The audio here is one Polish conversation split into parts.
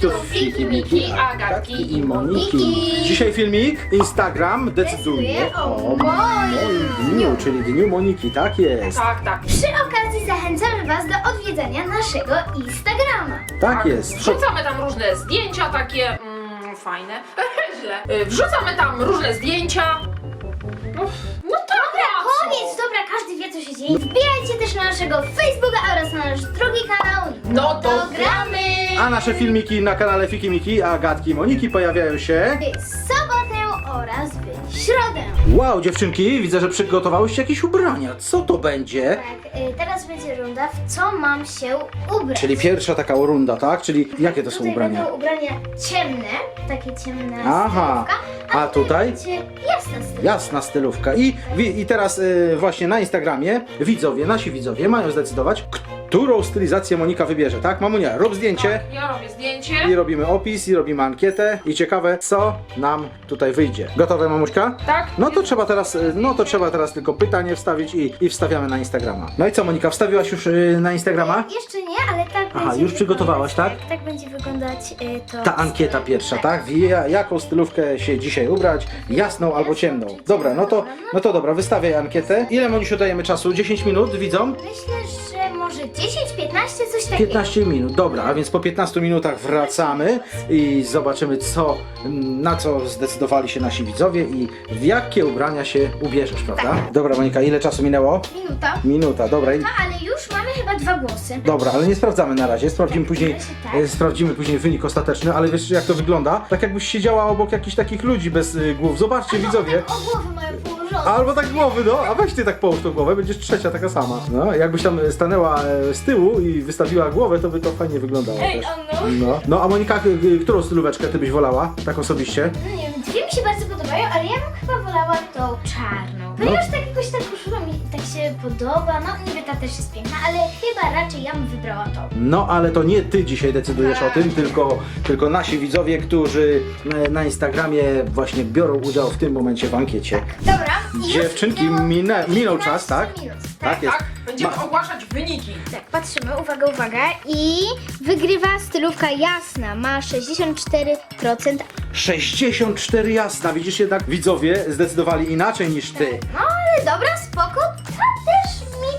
Fiki, Miki, Agatki i Moniki. Dzisiaj filmik Instagram decyduje o moim dniu, czyli dniu Moniki, tak jest. Tak, tak. Przy okazji zachęcamy Was do odwiedzenia naszego Instagrama. Tak jest. Wrzucamy tam różne zdjęcia takie mm, fajne. Źle. Y, Wrzucamy tam różne zdjęcia. No, no tak. Koniec, dobra, każdy wie co się dzieje. Wbijajcie też na naszego Facebooka oraz na nasz drugi kanał. No to gramy! A nasze filmiki na kanale Fiki, Miki, Agatki i Moniki pojawiają się... W sobotę oraz w środę. Wow, dziewczynki, widzę, że przygotowałyście jakieś ubrania. Co to będzie? Tak, y, teraz będzie runda, w co mam się ubrać. Czyli pierwsza taka runda, tak? Czyli jakie to są Tutaj ubrania? będą ubrania ciemne, takie ciemne Aha. stylówka, A tutaj? będzie jasna stylówka. Jasna stylówka. I, wi- i teraz y, właśnie na Instagramie widzowie, nasi widzowie mają zdecydować, którą stylizację Monika wybierze, tak? Mamunia, rób zdjęcie Tak, ja robię zdjęcie. i robimy opis i robimy ankietę i ciekawe, co nam tutaj wyjdzie. Gotowe, mamuśka? Tak? No to trzeba teraz, y, no to trzeba teraz tylko pytanie wstawić i, i wstawiamy na Instagrama. No i co Monika, wstawiłaś już y, na Instagrama? Jeszcze nie, ale tak Aha, będzie już przygotowałaś, wyglądać, tak? Tak, tak będzie wyglądać y, to. Ta ankieta pierwsza, tak? Ja- jaką stylówkę się dzisiaj ubrać? Jasną albo ciemną. Dobra, no to, no to dobra, wystawiaj ankietę. Ile Monisiu dajemy czasu? 10 minut, widzą? Myślę, że może 10-15 coś takiego. 15 minut, dobra, a więc po 15 minutach wracamy i zobaczymy co, na co zdecydowali się nasi widzowie i w jakie ubrania się ubierzesz, prawda? Dobra Monika, ile czasu minęło? Minuta. Minuta, dobra. No ale już mamy chyba dwa głosy. Dobra, ale nie sprawdzamy na razie, sprawdzimy później, tak. e, sprawdzimy później wynik ostateczny, ale wiesz jak to wygląda? Tak jakbyś siedziała obok jakichś takich ludzi bez y, głów. Zobaczcie widzowie. Tak o głowę mają położone. Albo tak głowy, no, a weź ty tak połóż tą głowę, będziesz trzecia taka sama. No, jakbyś tam stanęła e, z tyłu i wystawiła głowę, to by to fajnie wyglądało Ej, też. o no. No, a Monika, k- którą stylóweczkę ty byś wolała, tak osobiście? No nie wiem, dwie mi się bardzo podobają, ale ja bym chyba wolała tą czarną. Podoba. No niby ta też jest piękna, ale chyba raczej ja bym wybrała tą. No, ale to nie ty dzisiaj decydujesz o tym, tylko, tylko nasi widzowie, którzy e, na Instagramie właśnie biorą udział w tym momencie w ankiecie. Dobra. i już Dziewczynki, minęło minę- minął 15 czas, tak? Minut, Tak jest. Tak, będziemy Ma- ogłaszać wyniki. Tak, patrzymy, uwaga, uwaga. I wygrywa stylówka jasna, ma 64%. 64 jasna, widzisz jednak widzowie zdecydowali inaczej niż ty. No ale dobra, spoko, mi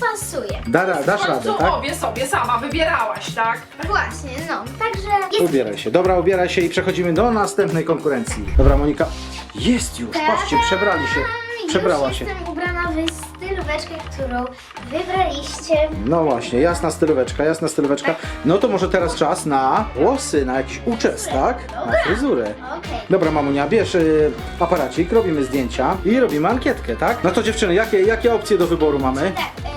pasuje. Da, ra- dasz W radę, końcu tak? obie sobie sama wybierałaś, tak? Właśnie, no, także jest Ubieraj się. Dobra, ubieraj się i przechodzimy do następnej konkurencji. Dobra, Monika. Jest już, patrzcie, przebrali się. Przebrała już się. jestem ubrana w stylóweczkę, którą wybraliście. No właśnie, jasna stylóweczka, jasna stylóweczka. No to może teraz czas na włosy, na jakiś uczes, tak? Na fryzurę. Okej. Dobra, mamunia, bierz y, aparacik, robimy zdjęcia i robimy ankietkę, tak? No to dziewczyny, jakie, jakie opcje do wyboru mamy? Tak,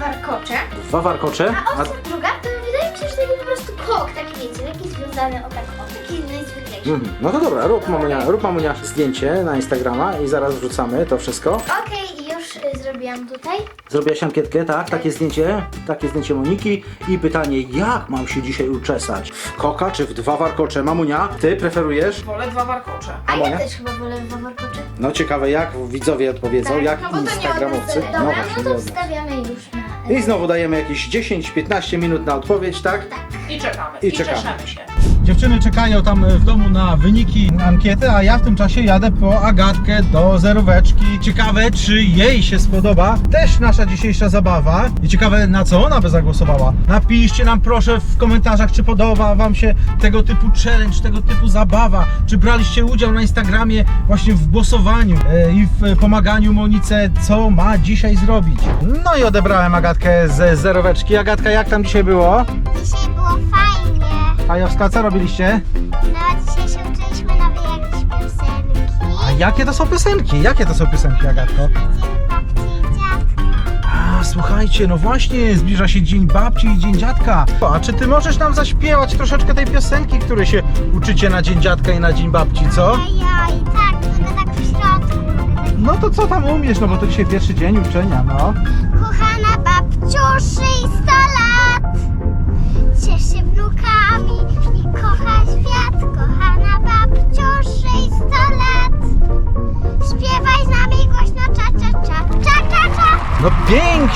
warkocze, Dwa warkocze. a opcja druga to wydaje mi się, że to będzie po prostu kok, taki wiecie, taki związany o tak, o taki najzwyklejszy. Mhm. No to dobra, rób mamunia, rób mamunia zdjęcie na Instagrama i zaraz wrzucamy to wszystko. Okej, zrobiłam tutaj. Zrobiłaś ankietkę, tak? Takie zdjęcie, takie zdjęcie Moniki i pytanie, jak mam się dzisiaj uczesać? W koka czy w dwa warkocze? Mamunia, ty preferujesz? Wolę dwa warkocze. A moja? ja też chyba wolę dwa warkocze. No ciekawe, jak widzowie odpowiedzą, Tak, jak no bo to nie instagramowcy. odniosę. Dobra, właśnie, no to wstawiamy już na... I znowu dajemy jakieś 10-15 minut na odpowiedź, tak? I czekamy. I I, czekamy. cieszymy się. Dziewczyny czekają tam w domu na wyniki ankiety, a ja w tym czasie jadę po Agatkę do zeróweczki. Ciekawe, czy jej się spodoba też nasza dzisiejsza zabawa. I ciekawe, na co ona by zagłosowała. Napiszcie nam proszę w komentarzach, czy podoba wam się tego typu challenge, tego typu zabawa. Czy braliście udział na Instagramie właśnie w głosowaniu e, i w pomaganiu Monice, co ma dzisiaj zrobić. No i odebrałem Agatkę ze zeróweczki. Agatka, jak tam dzisiaj było? Dzisiaj było fajnie. A Jowska, co robiliście? No, dzisiaj się uczyliśmy nowej jakieś piosenki. A jakie to są piosenki? Jakie to są piosenki, Agatko? Dzień babci i dziadka. A, słuchajcie, no właśnie, zbliża się Dzień Babci i Dzień Dziadka. A czy ty możesz nam zaśpiewać troszeczkę tej piosenki, której się uczycie na Dzień Dziadka i na Dzień Babci, co? Ojoj, tak, tylko tak w środku. No to co tam umiesz, no bo to dzisiaj pierwszy dzień uczenia, no. Kochana babciuszy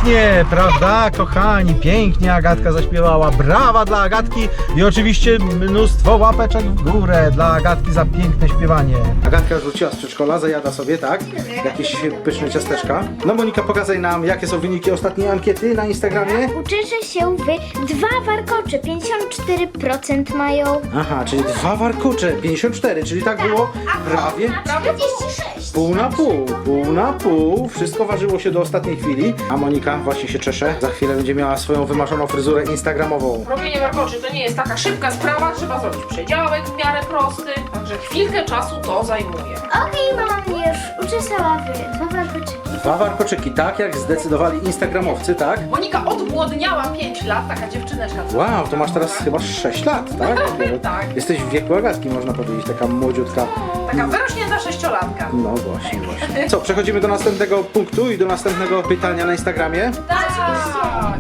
pięknie! Prawda, kochani? Pięknie Agatka zaśpiewała. Brawa dla Agatki i oczywiście mnóstwo łapeczek w górę dla Agatki za piękne śpiewanie. Agatka już wróciła z przedszkola, zajada sobie, tak? Jakieś pyszne ciasteczka. No Monika, pokazaj nam, jakie są wyniki ostatniej ankiety na Instagramie. Ucieszę się w dwa warkocze, 54% mają. Aha, czyli dwa warkocze, 54, czyli tak było prawie 46. pół na pół, pół na pół. Wszystko ważyło się do ostatniej chwili, a Monika właśnie się czesze. Za chwilę będzie miała swoją wymarzoną fryzurę instagramową. Robienie warkoczy to nie jest taka szybka sprawa, trzeba zrobić przedziałek w miarę prosty, także chwilkę czasu to zajmuje. Okej, mama dwa warkoczyki. Dwa warkoczyki, tak jak zdecydowali instagramowcy, tak? Monika odmłodniała 5 lat, taka dziewczyneczka. co- Wow, to masz teraz chyba 6 lat, tak? Tak. Jesteś w wieku Agatki, można powiedzieć, taka młodziutka. Taka wyrośnięta sześciolatka. No właśnie, właśnie. Co, przechodzimy do następnego punktu i do następnego pytania na Instagramie? Tak.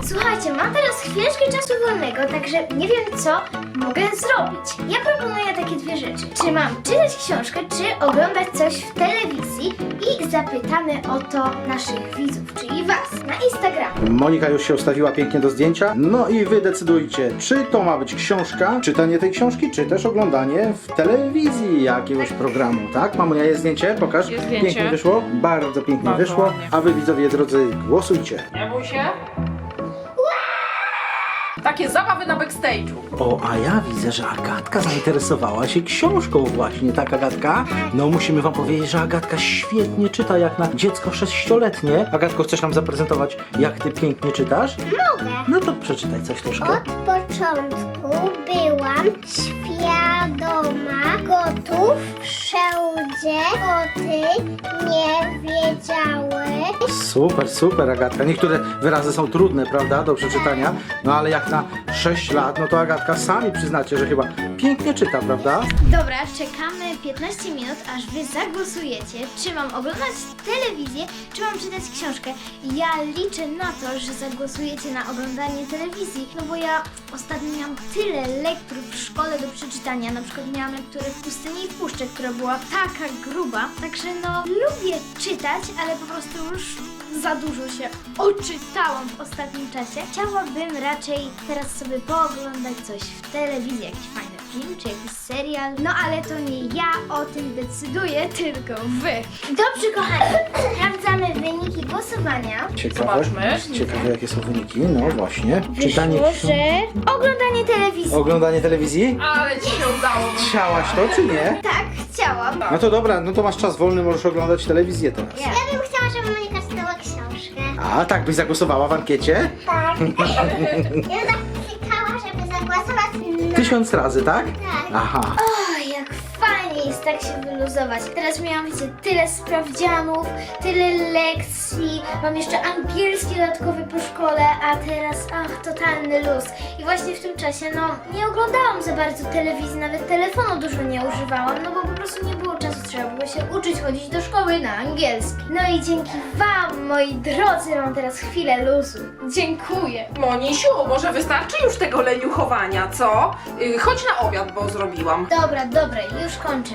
Słuchajcie, mam teraz chwileczkę czasu wolnego, także nie wiem co mogę zrobić. Ja proponuję takie dwie rzeczy. Czy mam czytać książkę, czy oglądać coś w telewizji i zapytamy o to naszych widzów, czyli was, na Instagramie. Monika już się ustawiła pięknie do zdjęcia. No i wy decydujcie, czy to ma być książka, czytanie tej książki, czy też oglądanie w telewizji jakiegoś programu, tak? Mamunia, jest zdjęcie? Pokaż. Jest zdjęcie. Pięknie wyszło, bardzo pięknie Bardzo wyszło. ładnie. A wy widzowie drodzy, głosujcie. Nie bój się. Takie zabawy na backstage'u. O, a ja widzę, że Agatka zainteresowała się książką właśnie, tak Agatka? No musimy wam powiedzieć, że Agatka świetnie czyta jak na dziecko sześcioletnie. Agatko, chcesz nam zaprezentować, jak ty pięknie czytasz? Mogę. No to przeczytaj coś troszkę. Od początku byłam świadoma gotów, wszędzie koty nie wiedziały. Super, super Agatka. Niektóre wyrazy są trudne, prawda, do przeczytania, no ale jak na 6 lat, no to Agatka sami przyznacie, że chyba pięknie czyta, prawda? Dobra, czekamy 15 minut, aż wy zagłosujecie, czy mam oglądać telewizję, czy mam czytać książkę. Ja liczę na to, że zagłosujecie na oglądanie telewizji, no bo ja ostatnio miałam tyle lektur w szkole do przeczytania. Na przykład miałam lekturę w pustyni i w puszczy, która była taka gruba. Także no, lubię czytać, ale po prostu już za dużo się oczytałam w ostatnim czasie. Chciałabym raczej teraz sobie pooglądać coś w telewizji, jakiś fajny film czy jakiś serial. No ale to nie ja o tym decyduję, tylko wy. Dobrze, kochani, sprawdzamy wyniki głosowania. Ciekawe. Zobaczmy. Ciekawe, jakie są wyniki. No właśnie. Czytanie Wyszło, książki. że oglądanie telewizji. Oglądanie telewizji? Ale ci się udało. Chciałaś to, czy nie? Tak, chciałam. No to dobra, no to masz czas wolny, możesz oglądać telewizję teraz. Ja bym chciała, żeby. A, tak byś zagłosowała w ankiecie? Tak. ja tak klikała, żeby zagłosować na... Tysiąc razy, tak? Tak. Aha. O, jak fajnie jest tak się wyluzować. Teraz miałam, wiecie, tyle sprawdzianów, tyle lekcji, mam jeszcze angielski dodatkowy po szkole, a teraz, ach, totalny luz. I właśnie w tym czasie, no, nie oglądałam za bardzo telewizji, nawet telefonu dużo nie używałam, no bo po prostu nie było czasu, trzeba było się uczyć chodzić do szkoły na angielski. No i dzięki Wam, moi drodzy, mam teraz chwilę luzu. Dziękuję. Monisiu, może wystarczy już tego leniuchowania, co? Yy, chodź na obiad, bo zrobiłam. Dobra, dobra, już kończę.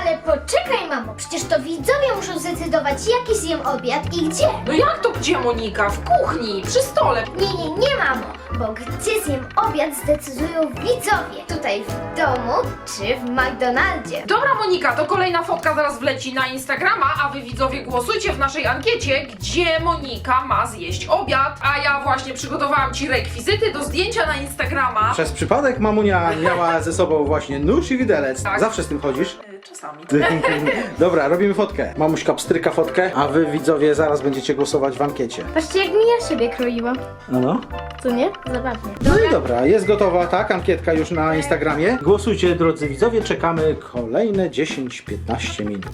Ale poczekaj, mamo, przecież to widzowie muszą zdecydować, jaki zjem obiad i gdzie. No jak to gdzie, Monika? W kuchni, przy stole. Nie, nie, nie, mamo, bo gdzie zjem obiad zdecydują widzowie. Tutaj w domu czy w McDonaldzie. Dobra, Monika, to kolejna fotka zaraz wleci na Instagrama, a wy widzowie głosujcie w naszej ankiecie, gdzie Monika ma zjeść obiad. A ja właśnie przygotowałam ci rekwizyty do zdjęcia na Instagrama. Przez przypadek mamunia miała ze sobą właśnie nóż i widelec. Tak. Zawsze z tym chodzisz? Czasami. Dobra, robimy fotkę. Mamuśka pstryka fotkę, a wy widzowie zaraz będziecie głosować w ankiecie. Patrzcie, jak mi ja siebie kroiłam. No no. Co nie? Zabawnie. No i dobra, jest gotowa, tak? Ankietka już na Instagramie. Głosujcie, drodzy widzowie, czekamy kolejne 10-15 minut.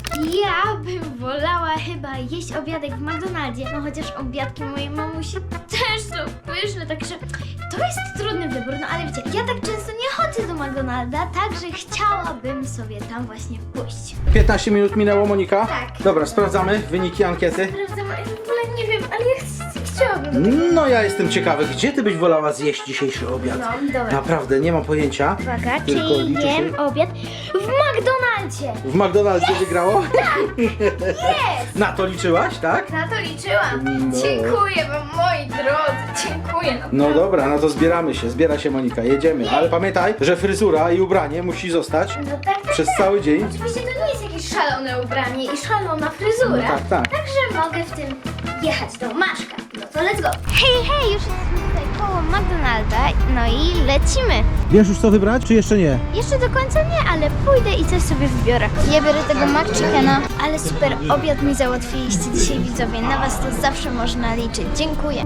Ja bym wolała chyba jeść obiadek w McDonaldzie, no chociaż obiadki mojej mamusi też są pyszne, także to jest trudny wybór, no ale wiecie, ja tak często nie McDonalda, także chciałabym sobie tam właśnie pójść. 15 minut minęło, Monika? Tak. Dobra, sprawdzamy wyniki ankiety. Sprawdzam, ale w ogóle nie wiem, ale ja chciałabym. No ja jestem ciekawy, gdzie ty byś wolała zjeść dzisiejszy obiad? No, dobra. Naprawdę, nie mam pojęcia. Uwaga, Tylko czyli liczy się- jem obiad w McDonaldzie. W McDonaldzie wygrało? Jest! Na to liczyłaś, tak? Na to liczyłam. No. Dziękuję wam, moi drodzy. Dziękuję. naprawdę. No dobra, no to zbieramy się, zbiera się Monika, jedziemy. Ale pamiętaj, że fryzura i ubranie musi zostać No tak, tak, przez tak. cały dzień. Oczywiście to nie jest jakieś szalone ubranie i szalona fryzura. No tak, tak. Także mogę w tym jechać do Maszka. To let's go. Hej, hej, już jesteśmy tutaj koło McDonalda. No i lecimy. Wiesz już co wybrać, czy jeszcze nie? Jeszcze do końca nie, ale pójdę i coś sobie wybiorę. Ja biorę tego McChickena, ale super obiad mi załatwiliście dzisiaj widzowie. Na was to zawsze można liczyć. Dziękuję.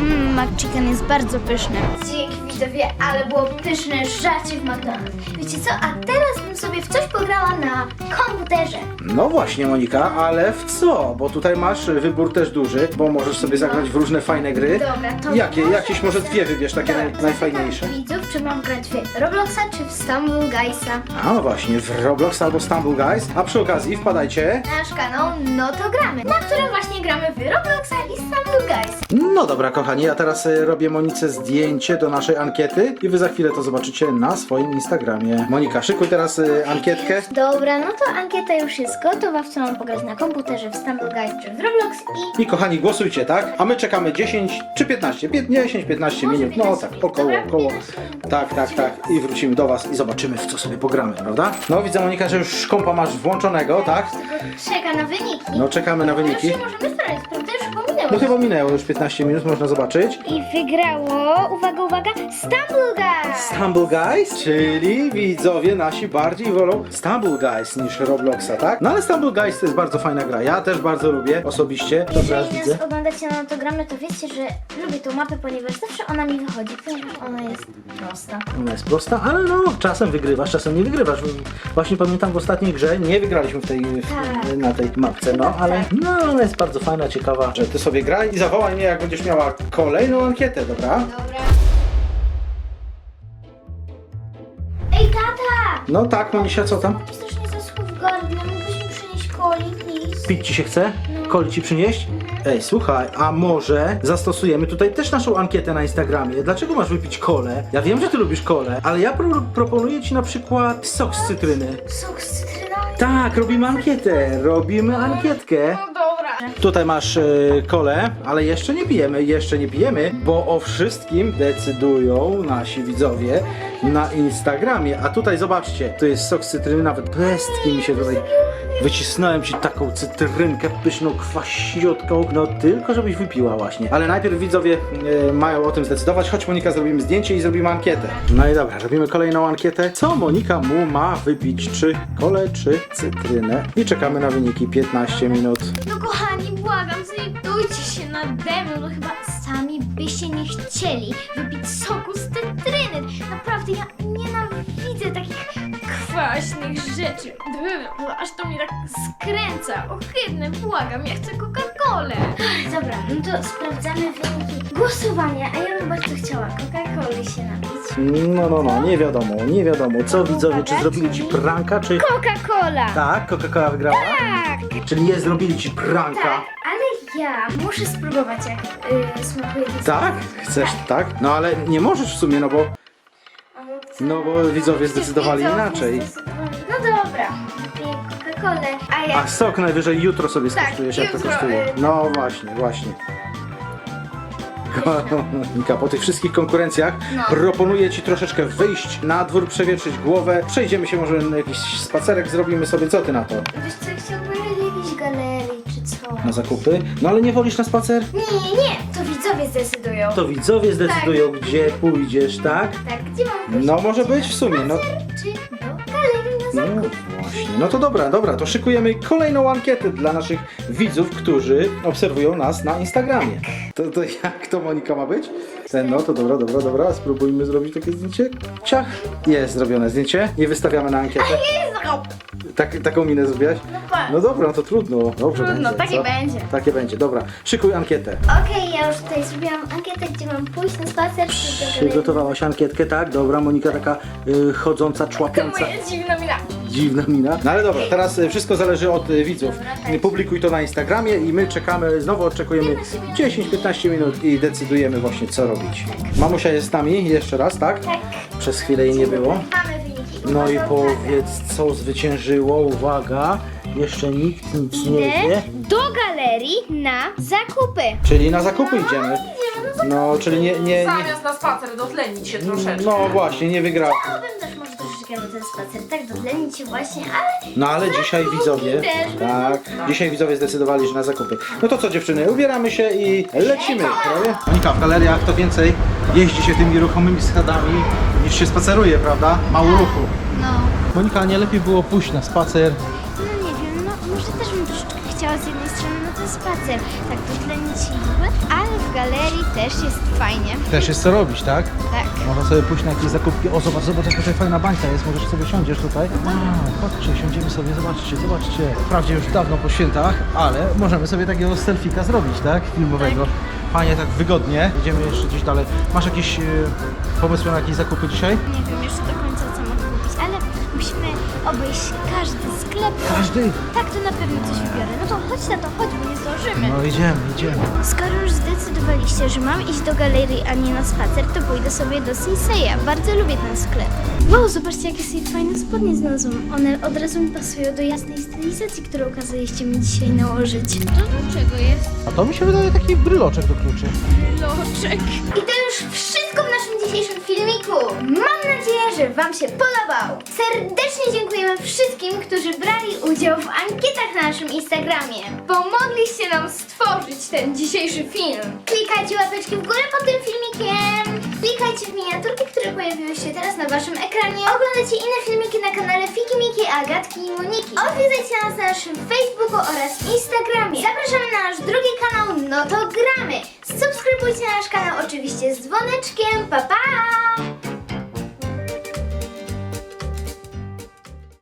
Mmm, McChicken jest bardzo pyszny. Dzięki widzowie, ale było pyszne żarcie w McDonald's. Wiecie co, a teraz bym sobie w coś pograła na komputerze. No właśnie Monika, ale w co? Bo tutaj masz wybór też duży, bo możesz sobie zagrać w różne fajne gry. Dobra, to Jakie? może- Jakieś może dwie wybierz, takie naj, najfajniejsze. zapytam widzów, czy mam grać w Robloxa, czy w Stumble Guysa. A no właśnie, w Roblox albo Stumble Guys. A przy okazji wpadajcie. nasz kanał No to gramy, na którym właśnie gramy w Robloxa i Stumble Guys. No dobra kochani, ja teraz e, robię Monice zdjęcie do naszej ankiety i wy za chwilę to zobaczycie na swoim Instagramie. Monika, szykuj teraz e, ankietkę. Dobra, no to ankieta już jest gotowa, w co mam pograć na komputerze, w Stumble Guys czy w Roblox i... I kochani, głosujcie, tak? A my czekamy 10 czy 15, 10, 15 Może minut, no 15 tak, minut. około, Dobra, około. 15 minut. Tak, tak, tak. I wrócimy do was i zobaczymy w co sobie pogramy, prawda? No widzę Monika, że już kompa masz włączonego, tak? Tylko czeka na wyniki. No czekamy na wyniki. Już możemy prawda? Już pominęło. No chyba minęło już 15 minut, można zobaczyć. I wygrało, uwaga, uwaga, Stumble Guys! Stumble Guys, czyli widzowie nasi bardziej wolą Stumble Guys niż Robloxa, tak? No ale Stumble Guys to jest bardzo fajna gra. Ja też bardzo lubię osobiście. Teraz Jeżeli widzę. nas oglądacie na to gramy, to wiecie, że lubię tą mapę, ponieważ zawsze ona mi wychodzi, ponieważ ona jest prosta. Ona jest prosta, ale no czasem wygrywasz, czasem nie wygrywasz. Właśnie pamiętam w ostatniej grze nie wygraliśmy w tej, w, Tak. na tej mapce, no ale no ona jest bardzo fajna, ciekawa, że ty sobie graj i zawołaj mnie jak będziesz miała kolejną ankietę, dobra? Dobra. No tak, Monisia, co tam? Strasznie zaschł w gardle, mógłbyś mi przynieść coli, please? Pić ci się chce? Koli ci przynieść? Ej, słuchaj, a może zastosujemy tutaj też naszą ankietę na Instagramie? Dlaczego masz wypić kolę? Ja wiem, że ty lubisz kolę, ale ja pro proponuję ci na przykład sok z cytryny. Sok z cytryną? Tak, robimy ankietę, robimy ankietkę. Tutaj masz e, kolę, ale jeszcze nie pijemy, jeszcze nie pijemy, bo o wszystkim decydują nasi widzowie na Instagramie. A tutaj zobaczcie, to jest sok cytryny, nawet pestki mi się tutaj wycisnąłem ci taką cytrynkę pyszną, kwasiutką, no tylko żebyś wypiła właśnie. Ale najpierw widzowie e, mają o tym zdecydować. Chodź Monika, zrobimy zdjęcie i zrobimy ankietę. No i dobra, robimy kolejną ankietę. Co Monika mu ma wypić? Czy kolę, czy cytrynę? I czekamy na wyniki 15 minut. No kochani, błagam, zlitujcie się nade mną, no chyba sami byście nie chcieli wypić soku z cytryny. Naprawdę, ja nienawidzę takich kwaśnych rzeczy. Bym, Aż to mnie tak skręca. Ohydne, błagam, ja chcę Coca-Colę. Dobra, no to sprawdzamy wyniki głosowania, a ja bym bardzo chciała Coca-Coli się napić. No, no, no, nie wiadomo, nie wiadomo. Co widzowie, czy zrobili ci pranka, czy... Coca-Cola! Tak, Coca-Cola wygrała? Tak! Czyli nie zrobili ci pranka? Tak, ale ja muszę spróbować, jak y, smakuje to Tak? Chcesz, tak? No ale nie możesz w sumie, no bo... No bo widzowie zdecydowali inaczej. zdecydowali- No dobra, piję Coca-Colę, a ja... A sok najwyżej jutro sobie Tak, skosztujesz, jak to jutro, kosztuje. y- No właśnie, właśnie. Mika, po tych wszystkich konkurencjach No. proponuję Ci troszeczkę wyjść na dwór, przewietrzyć głowę. Przejdziemy się może na jakiś spacerek, zrobimy sobie. Co Ty na to? Wiesz co, chciałbym Na zakupy? No ale nie wolisz na spacer? Nie, nie, nie, to widzowie zdecydują. To widzowie zdecydują, gdzie pójdziesz, tak? Tak, gdzie mam pójść? No może być w sumie, no. Czy do galerii na No zakupy? właśnie. No to dobra, dobra, to szykujemy kolejną ankietę dla naszych widzów, którzy obserwują nas na Instagramie. To, to jak to Monika ma być? Ten, no to dobra, dobra, dobra, spróbujmy zrobić takie zdjęcie. Ciach, jest zrobione zdjęcie i wystawiamy na ankietę. Jest, o, Tak, taką minę zrobiłaś? No. No dobra, no to trudno. Dobrze Trudno, będzie. takie co? będzie. Takie będzie, dobra. Szykuj ankietę. Okej, ja już tutaj zrobiłam ankietę, gdzie mam pójść na spacer czy do galerii. Przygotowałaś ankietkę, tak? Dobra, Monika taka y, chodząca, To człapiąca. moja dziwna mina. Dziwna mina. No ale dobra, teraz y, wszystko zależy od y, widzów. Dobra, tak. Publikuj to na Instagramie i my czekamy, znowu oczekujemy 10-15 minut i decydujemy właśnie co robić. Mamusia jest z nami jeszcze raz, tak? Tak. Przez chwilę jej nie było. Mamy. No i powiedz, co zwyciężyło. Uwaga, jeszcze nikt nic nie wie. Idę do galerii na zakupy. Czyli na zakupy idziemy. Idziemy na zakupy. No, czyli nie, nie, nie. Zamiast na spacer dotlenić się troszeczkę. No właśnie, nie wygrał. Chciałabym też może troszeczkę na ten spacer, tak dotlenić się właśnie, ale No ale dzisiaj widzowie. też. Tak, dzisiaj widzowie zdecydowali, że na zakupy. No to co dziewczyny, ubieramy się i lecimy, prawie? Monika, w galeriach to więcej jeździ się tymi ruchomymi schodami niż się spaceruje, prawda? Mało ruchu. no. Monika, nie lepiej było pójść na spacer. No nie wiem, no może też bym troszeczkę chciała z jednej strony na ten spacer, tak dotlenić niby, ale w galerii też jest fajnie. Też jest co robić, tak? Tak. Można sobie pójść na jakieś zakupki. O, zobacz, zobacz, jaka tutaj fajna bańka jest. Możesz sobie siądziesz tutaj. A, chodźcie, siądziemy sobie, zobaczcie, zobaczcie. Wprawdzie już dawno po świętach, ale możemy sobie takiego selfika zrobić, tak? Filmowego. Fajnie, tak wygodnie. Idziemy jeszcze gdzieś dalej. Masz jakieś e, pomysły na jakieś zakupy dzisiaj? Nie wiem jeszcze do końca co mogę kupić, ale musimy obejść każdy sklep. Każdy. Tak, to na pewno coś wybiorę. No to chodź na to, chodź, bo nie zdążymy. No idziemy, idziemy. Skoro już zdecydowaliście, że mam iść do galerii, a nie na spacer, to pójdę sobie do Sinseya. Bardzo lubię ten sklep. Wow, zobaczcie, jakie sobie fajne spodnie znalazłam. One od razu mi pasują do jasnej stylizacji, którą kazaliście mi dzisiaj nałożyć. To do czego jest? A to mi się wydaje taki bryloczek do kluczy. Loczek. I to już wszystko w naszym dzisiejszym filmiku. Mam nadzieję, że Wam się podobał. Serdecznie dziękujemy wszystkim, którzy brali udział w ankietach na naszym Instagramie. Pomogliście nam stworzyć ten dzisiejszy film. Klikajcie łapeczki w górę pod tym filmikiem. Klikajcie w miniaturki, które pojawiły się teraz na Waszym ekranie. Oglądajcie inne filmiki na kanale Fiki Miki, Agatki i Moniki. Odwiedzajcie nas na naszym Facebooku oraz Instagramie. Zapraszamy na nasz drugi kanał No to Gramy. Subskrybujcie nasz kanał oczywiście z dzwoneczkiem. Pa pa!